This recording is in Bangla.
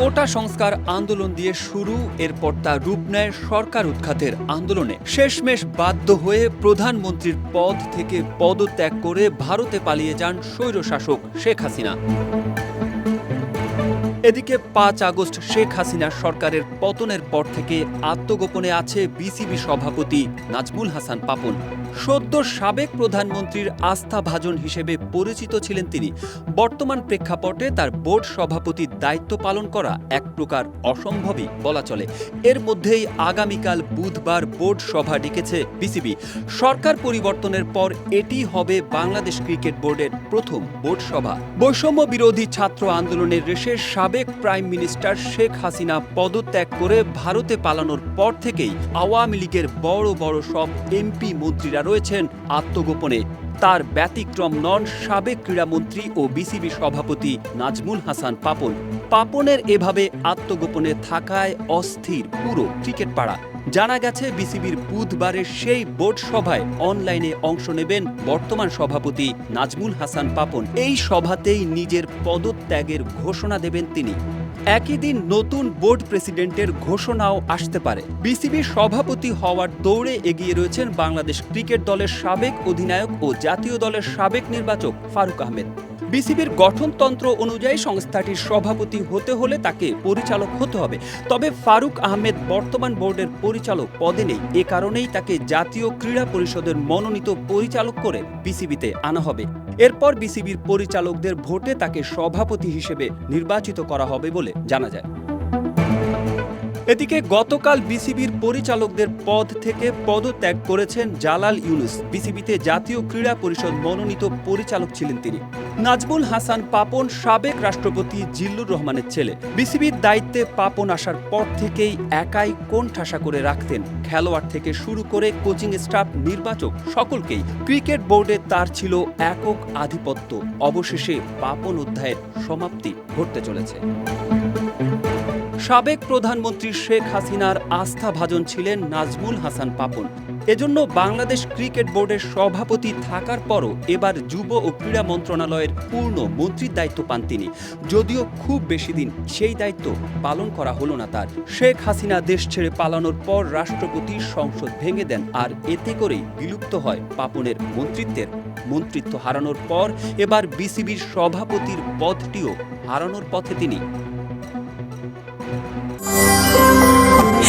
কোটা সংস্কার আন্দোলন দিয়ে শুরু, এরপর তা রূপ নেয় সরকার উৎখাতের আন্দোলনে। শেষমেশ বাধ্য হয়ে প্রধানমন্ত্রীর পদ থেকে পদত্যাগ করে ভারতে পালিয়ে যান স্বৈরশাসক শেখ হাসিনা। এদিকে পাঁচ আগস্ট শেখ হাসিনার সরকারের পতনের পর থেকে আত্মগোপনে আছে বিসিবি সভাপতি নাজমুল হাসান পাপন। সদ্য সাবেক প্রধানমন্ত্রীর আস্থাভাজন হিসেবে পরিচিত ছিলেন তিনি। বর্তমান প্রেক্ষাপটে তার বোর্ড সভাপতির দায়িত্ব পালন করা এক প্রকার অসম্ভবই বলা চলে। এর মধ্যেই আগামীকাল বুধবার বোর্ড সভা ডেকেছে বিসিবি। সরকার পরিবর্তনের পর এটি হবে বাংলাদেশ ক্রিকেট বোর্ডের প্রথম বোর্ড সভা। বৈষম্য বিরোধী ছাত্র আন্দোলনের রেশে সাবেক প্রাইম মিনিস্টার শেখ হাসিনা পদত্যাগ করে ভারতে পালানোর পর থেকেই আওয়ামী লীগের বড় বড় সব এমপি মন্ত্রীরা রয়েছেন আত্মগোপনে। তার ব্যতিক্রম নন সাবেক ক্রীড়ামন্ত্রী ও বিসিবি সভাপতি নাজমুল হাসান পাপন। পাপনের এভাবে আত্মগোপনে থাকায় অস্থির পুরো ক্রিকেট পাড়া। জানা গেছে, বিসিবির বুধবারের সেই বোর্ড সভায় অনলাইনে অংশ নেবেন বর্তমান সভাপতি নাজমুল হাসান পাপন। এই সভাতেই নিজের পদত্যাগের ঘোষণা দেবেন তিনি। একই দিন নতুন বোর্ড প্রেসিডেন্টের ঘোষণাও আসতে পারে। বিসিবির সভাপতি হওয়ার দৌড়ে এগিয়ে রয়েছেন বাংলাদেশ ক্রিকেট দলের সাবেক অধিনায়ক ও জাতীয় দলের সাবেক নির্বাচক ফারুক আহমেদ। বিসিবির গঠনতন্ত্র অনুযায়ী সংস্থাটির সভাপতি হতে হলে তাকে পরিচালক হতে হবে। তবে ফারুক আহমেদ বর্তমান বোর্ডের পরিচালক পদে নেই। এ কারণেই তাকে জাতীয় ক্রীড়া পরিষদের মনোনীত পরিচালক করে বিসিবিতে আনা হবে। এরপর বিসিবির পরিচালকদের ভোটে তাকে সভাপতি হিসেবে নির্বাচিত করা হবে বলে জানা যায়। এদিকে গতকাল বিসিবির পরিচালকদের পদ থেকে পদত্যাগ করেছেন জালাল ইউনুস। বিসিবিতে জাতীয় ক্রীড়া পরিষদ মনোনীত পরিচালক ছিলেন তিনি। নাজমুল হাসান পাপন সাবেক রাষ্ট্রপতি জিল্লুর রহমানের ছেলে। বিসিবির দায়িত্বে পাপন আসার পর থেকেই একাই কোণ ঠাসা করে রাখতেন। খেলোয়াড় থেকে শুরু করে কোচিং স্টাফ, নির্বাচক সকলকেই ক্রিকেট বোর্ডে তার ছিল একক আধিপত্য। অবশেষে পাপন অধ্যায়ের সমাপ্তি ঘটতে চলেছে। সাবেক প্রধানমন্ত্রী শেখ হাসিনার আস্থাভাজন ছিলেন নাজমুল হাসান পাপন। এজন্য বাংলাদেশ ক্রিকেট বোর্ডের সভাপতি থাকার পরও এবার যুব ও ক্রীড়া মন্ত্রণালয়ের পূর্ণ মন্ত্রীর দায়িত্ব পান তিনি। যদিও খুব বেশি দিন সেই দায়িত্ব পালন করা হলো না তার। শেখ হাসিনা দেশ ছেড়ে পালানোর পর রাষ্ট্রপতি সংসদ ভেঙে দেন আর এতে করেই বিলুপ্ত হয় পাপনের মন্ত্রিত্বের। মন্ত্রিত্ব হারানোর পর এবার বিসিবির সভাপতির পদটিও হারানোর পথে তিনি